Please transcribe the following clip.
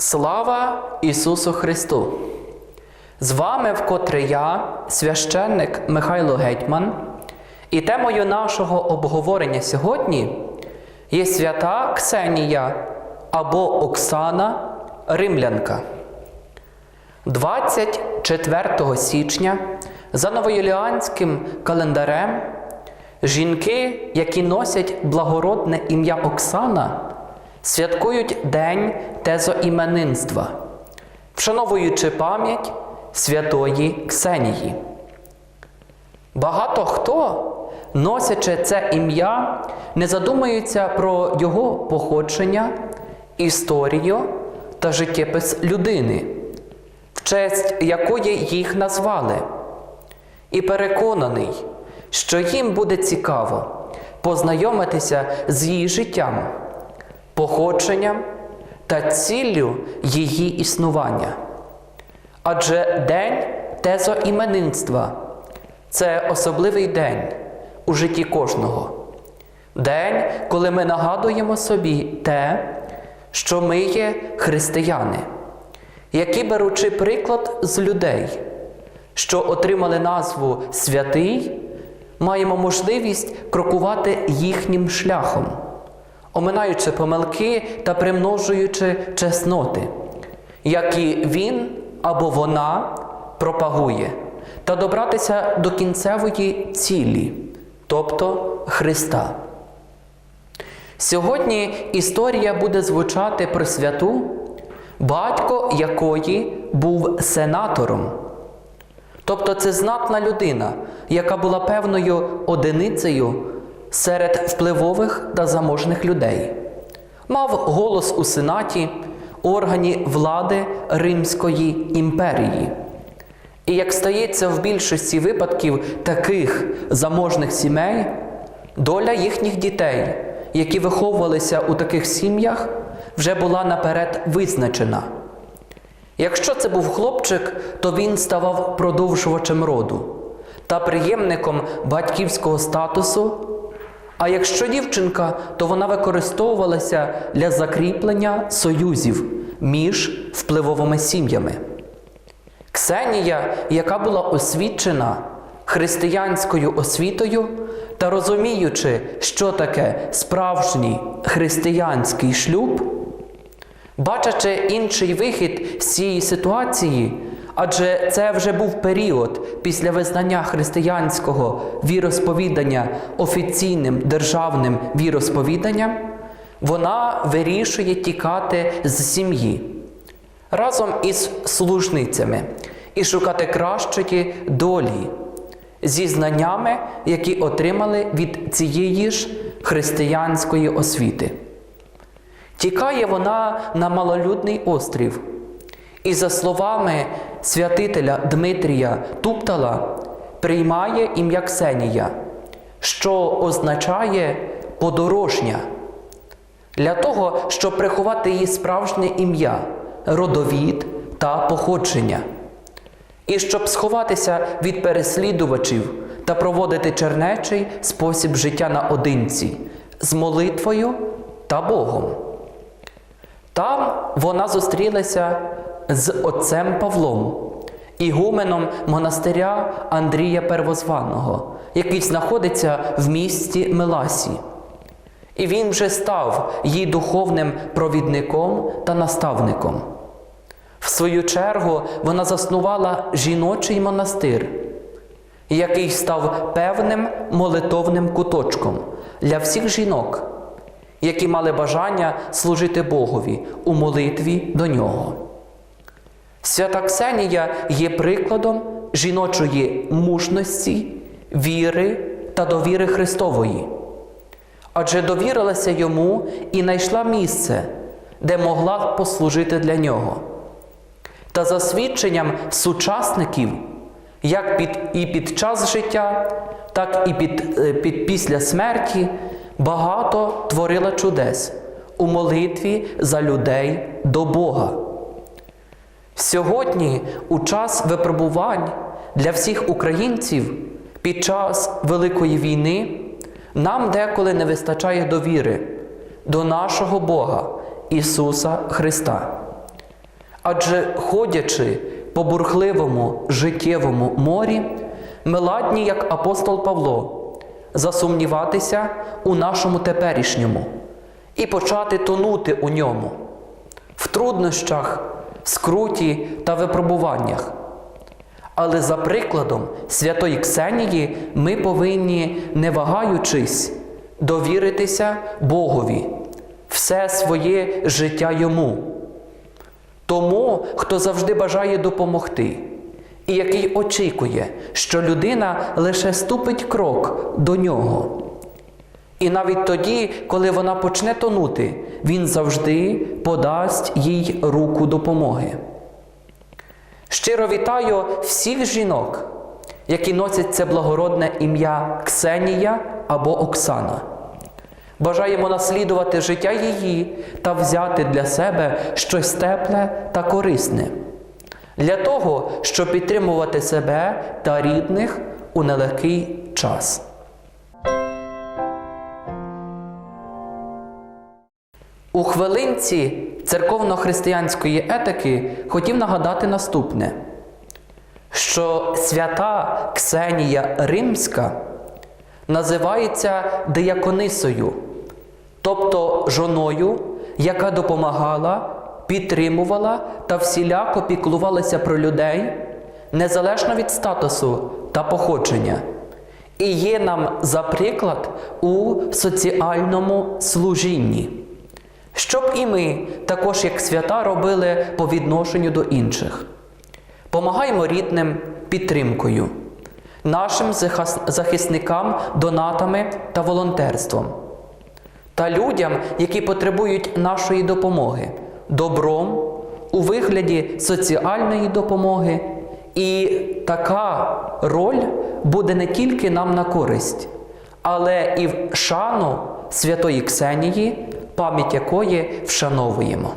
Слава Ісусу Христу! З вами вкотре я, священник Михайло Гетьман, і темою нашого обговорення сьогодні є свята Ксенія або Оксана Римлянка. 24 січня за новоюліанським календарем жінки, які носять благородне ім'я Оксана, святкують День тезоіменинства, вшановуючи пам'ять святої Ксенії. Багато хто, носячи це ім'я, не задумується про його походження, історію та життєпис людини, в честь якої їх назвали, і переконаний, що їм буде цікаво познайомитися з її життям, походженням та ціллю її існування. Адже День тезоіменинства це особливий день у житті кожного. День, коли ми нагадуємо собі те, що ми є християни, які, беручи приклад з людей, що отримали назву святий, маємо можливість крокувати їхнім шляхом, оминаючи помилки та примножуючи чесноти, які він або вона пропагує, та добратися до кінцевої цілі, тобто Христа. Сьогодні історія буде звучати про святу, батько якої був сенатором. Тобто це знатна людина, яка була певною одиницею серед впливових та заможних людей, мав голос у сенаті, органі влади Римської імперії. І як стається в більшості випадків таких заможних сімей, доля їхніх дітей, які виховувалися у таких сім'ях, вже була наперед визначена. Якщо це був хлопчик, то він ставав продовжувачем роду та приємником батьківського статусу. А якщо дівчинка, то вона використовувалася для закріплення союзів між впливовими сім'ями. Ксенія, яка була освічена християнською освітою та розуміючи, що таке справжній християнський шлюб, бачачи інший вихід з цієї ситуації, адже це вже був період після визнання християнського віросповідання офіційним державним віросповіданням, вона вирішує тікати з сім'ї разом із служницями і шукати кращої долі зі знаннями, які отримали від цієї ж християнської освіти. Тікає вона на малолюдний острів, і, за словами святителя Дмитрія Туптала, приймає ім'я Ксенія, що означає подорожня, для того, щоб приховати її справжнє ім'я, родовід та походження, і щоб сховатися від переслідувачів та проводити чернечий спосіб життя наодинці з молитвою та Богом. Там вона зустрілася з отцем Павлом, ігуменом монастиря Андрія Первозваного, який знаходиться в місті Меласі. І він вже став її духовним провідником та наставником. В свою чергу вона заснувала жіночий монастир, який став певним молитовним куточком для всіх жінок, які мали бажання служити Богові у молитві до нього. Свята Ксенія є прикладом жіночої мужності, віри та довіри Христової, адже довірилася йому і знайшла місце, де могла послужити для нього. Та за свідченням сучасників, як під, і під час життя, так і під, е, під, після смерті, багато творила чудес у молитві за людей до Бога. Сьогодні, у час випробувань для всіх українців під час Великої війни, нам деколи не вистачає довіри до нашого Бога Ісуса Христа. Адже ходячи по бурхливому життєвому морі, ми ладні, як апостол Павло, засумніватися у нашому теперішньому і почати тонути у ньому, в труднощах, скруті та випробуваннях. Але за прикладом святої Ксенії ми повинні, не вагаючись, довіритися Богові, все своє життя йому, тому, хто завжди бажає допомогти, і який очікує, що людина лише ступить крок до нього. І навіть тоді, коли вона почне тонути, він завжди подасть їй руку допомоги. Щиро вітаю всіх жінок, які носять це благородне ім'я Ксенія або Оксана. Бажаємо наслідувати життя її та взяти для себе щось тепле та корисне, для того, щоб підтримувати себе та рідних у нелегкий час. У хвилинці церковно-християнської етики хотів нагадати наступне, що свята Ксенія Римська називається дияконисою, тобто жоною, яка допомагала, підтримувала та всіляко піклувалася про людей незалежно від статусу та походження, і є нам за приклад у соціальному служінні. Щоб і ми, також як свята, робили по відношенню до інших. Помагаємо рідним підтримкою, нашим захисникам донатами та волонтерством, та людям, які потребують нашої допомоги, добром у вигляді соціальної допомоги. І така роль буде не тільки нам на користь, але і в шану святої Ксенії, пам'ять якої вшановуємо.